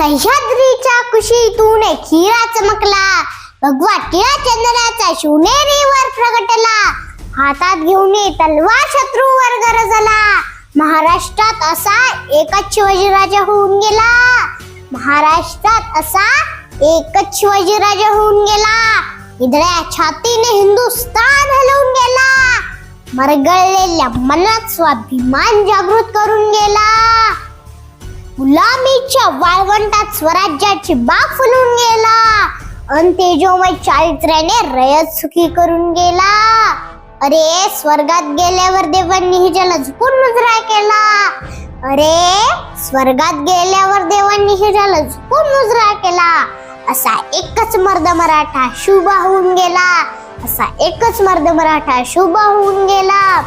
सह्याद्रीच्या कुशीतून एक हिरा चमकला. भगवा टिळा चंद्राचा शिवनेरीवर प्रगटला. हातात घेऊन ये तलवार शत्रूवर गरजला. महाराष्ट्रात असा एकच शिवाजीराजा होऊन गेला. महाराष्ट्रात असा एकच शिवाजीराजा होऊन गेला. इदळ्या छातीने हिंदुस्तान हलवून गेला. मरगळलेल्या मनात स्वाभिमान जागृत करून गेला. गुलामीच्या वाळवंटात स्वराज्याची बाग फुलून गेला. अन तेजोमय चारित्र्याने रयत सुखी करून गेला. अरे स्वर्गात गेल्यावर देवांनी हिच्याला झुकून मुजरा केला. अरे स्वर्गात गेल्यावर देवांनी हिच्याला झुकून मुजरा केला. असा एकच मर्द मराठा शुभ होऊन गेला. असा एकच मर्द मराठा शुभ होऊन गेला.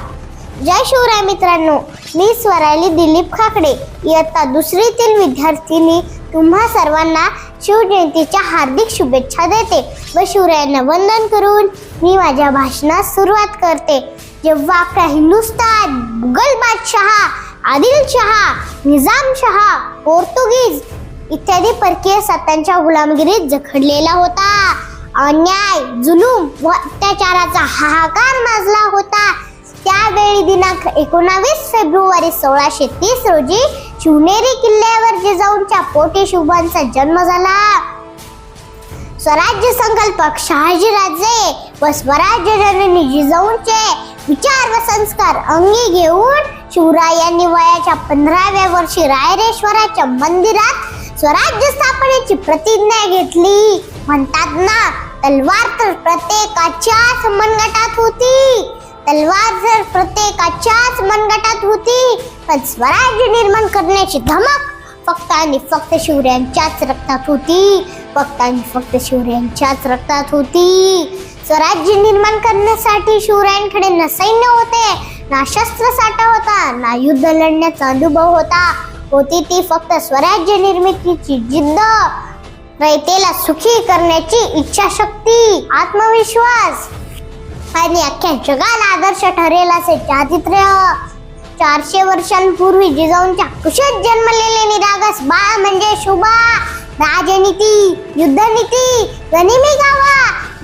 जय शिवराय मित्रांनो मी स्वराली दिलीप खाकडे. इयत्ता दुसरीतील विद्यार्थिनी तुम्हा सर्वांना शिवजयंतीच्या हार्दिक शुभेच्छा देते. व शिवरायांना वंदन करून मी माझ्या भाषणास सुरुवात करते. जेव्हा आपला हिंदुस्तान मुघल बादशहा आदिलशहा निजामशहा पोर्तुगीज इत्यादी परकीय सत्तांच्या गुलामगिरीत जखडलेला होता. अन्याय जुलूम व अत्याचाराचा हाहाकार माजला होता. त्यावेळी दिनांक एकोणावीस फेब्रुवारी सोळाशे तीस रोजी शिवनेरी किल्ल्यावर जिजाऊंच्या पोटी शुभांचा जन्म झाला. स्वराज्य संकल्पक शहाजीराजे व स्वराज्य जननी जिजाऊंचे विचार व संस्कार अंगी घेऊन शिवरायांनी वयाच्या पंधराव्या वर्षी रायरेश्वराच्या मंदिरात स्वराज्य स्थापनेची प्रतिज्ञा घेतली. म्हणतात ना तलवार तर प्रत्येकाच्या समनगटात होती. तलवार जर प्रत्येकाच्याच मनगटात होती पण स्वराज्य निर्माण करण्याची धमक फक्त आणि फक्त शिवरायांच्याच रक्तात होती. फक्त आणि फक्त शिवरायांच्याच रक्तात होती. स्वराज्य निर्माण करण्यासाठी शिवरायांकडे न सैन्य होते ना शस्त्र साठा होता ना युद्ध लढण्याचा अनुभव होता. होती ती फक्त स्वराज्य निर्मितीची जिद्द रयतेला सुखी करण्याची इच्छाशक्ती आत्मविश्वास. आणि अख्ख्या जगाला आदर्श ठरेल असे चारित्र्य. चारशे वर्षांपूर्वी जिजाऊंच्या कुशेत जन्मलेले निरागस बाळ म्हणजे शुभा राजनीती युद्धनीती गनिमी गावा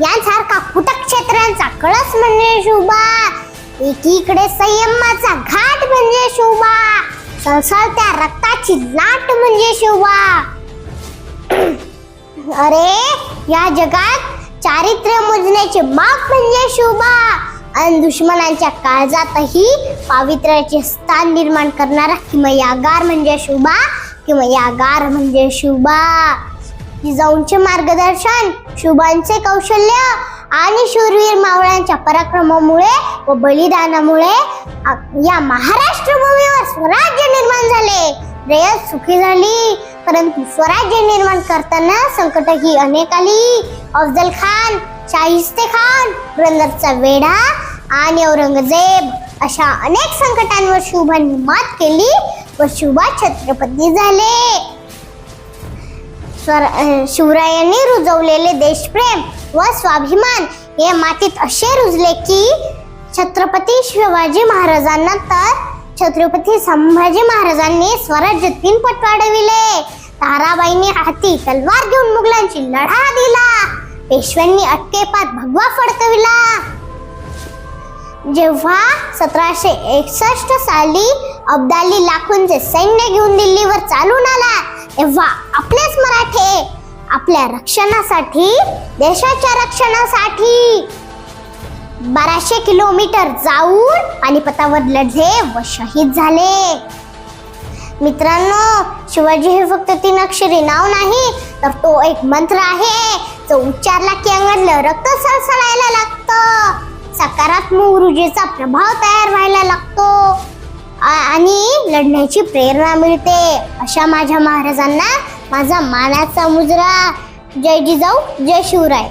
यांसारखा कुटक्षेत्रांचा कळस म्हणजे शुभा. एकीकडे संयमाचा घाट म्हणजे शोभा सळसळत्या रक्ताची लाट म्हणजे शोभा. अरे या जगात चारित्र्य मोजण्याचे माप म्हणजे शोभा. आणि दुश्मनांच्या काळजातही पावित्र्याचे स्थान निर्माण करणारा किंवा यागार म्हणजे शुभा. किंवा यागार म्हणजे शुभा. जिजाऊंचे मार्गदर्शन शुभांचे कौशल्य आणि शूरवीर मावळ्यांच्या पराक्रमामुळे व बलिदानामुळे या महाराष्ट्र भूमीवर स्वराज्य निर्माण झाले. रयत सुखी झाली. परंतु स्वराज्य निर्माण करताना संकट ही अनेक आली. अफजल खान शाहिस्ते खान पुरंदरचा वेढा आणि औरंगजेब अशा अनेक संकटांवर शुभांनी मात केली व शुभा छत्रपती झाले. शिवरायांनी रुजवलेले देशप्रेम व स्वाभिमान हे मातीत असे रुजले की छत्रपती शिवाजी महाराजांना तर छत्रपती संभाजी महाराजांनी स्वराज्य तीन पट वाढविले ताराबाईंनी हाती तलवार घेऊन मुघलांची लढा दिला. पेशव्यांनी अटकेपात भगवा फडकविला. जेव्हा सतराशे एकसष्ट साली अब्दाली लाखोंचे सैन्य घेऊन दिल्लीवर चालून आला तेव्हा आपलेच मराठे आपल्या रक्षणासाठी देशाच्या रक्षणासाठी बाराशे किलोमीटर जाऊन पानिपतावर लढले व शहीद झाले. मित्रांनो शिवाजी हे फक्त तीन अक्षरी नाव नाही तर तो एक मंत्र आहे जो उच्चारला की अंगातलं रक्त सळसळायला लागतं. सकारात्मक ऊर्जेचा प्रभाव तयार व्हायला लागतो. आणि लढण्याची प्रेरणा मिळते. अशा माझ्या महाराजांना माझा मानाचा मुजरा. जय जिजाऊ जय शिवराय.